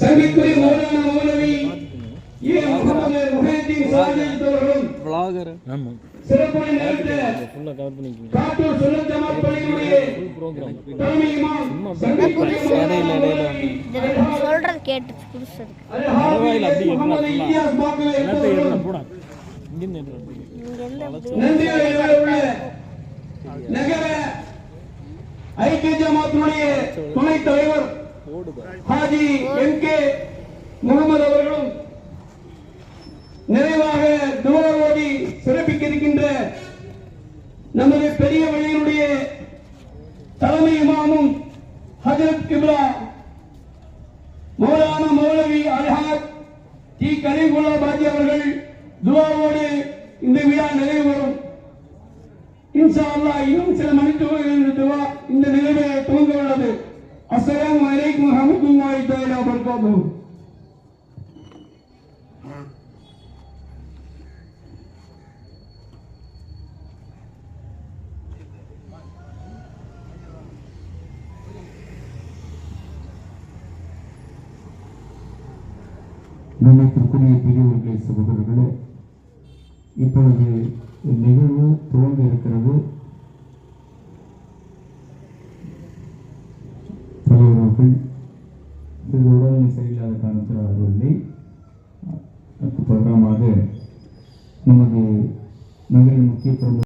சங்கிக்குரிய மௌலானா மௌலவி ஏ முகமது முஹைதீன் சாஜித் அவர்களும் ஃபுல்லாக கவர் பண்ணிக்கோங்க காட்டூர் சுன்னத் ஜமாத் பள்ளியினுடைய ப்ரோக்ராம் தலைமை இமாம் சங்கிக்குரிய இடையில இடையில வந்து இது சொல்றது கேட்டு புதுசு. பரவாயில்ல, அப்படி இருக்கணும், முகமது full-ஆ. இலியாஸ் பாக்கவே எல்லாத்தையும் என்பவர்களும் எடுத்து போடா. இங்கேருந்து எடுத்து இங்க இருந்து நந்தியாவில் உள்ள நகர ஐக்கிய ஜமாத்தினுடைய துணைத் தலைவர் ஹாஜி எம் கே முகமது அவர்களும் நிறைவாக துவரோடி சிறப்பிக்க இருக்கின்ற நமது பெரிய வழியினுடைய தலைமை இமாமும் ஹஜரத் கிப்லா மௌலானா மௌலவி அல்ஹாத் டி கரீமுல்லா பாஜி அவர்கள் துவாவோடு இந்த விழா நிறைவு வரும் இன்ஷா அல்லா இன்னும் சில மணித்துவா இந்த நிகழ்வை துவங்க உள்ளது. அஸ்லாம் அலைக்கும் வரஹ்மத்துல்லாஹி தஆலா வபரகாத்துஹு கண்ணியத்திற்குரிய பெரியவர்களே சகோதரர்களே இப்பொழுது நிகழ்வு துவங்க இது உடல்நிலை சரியில்லாத காரணத்தினால் வரவில்லை. அதற்கு பதிலாக நமது நகரின் முக்கிய பிரமுக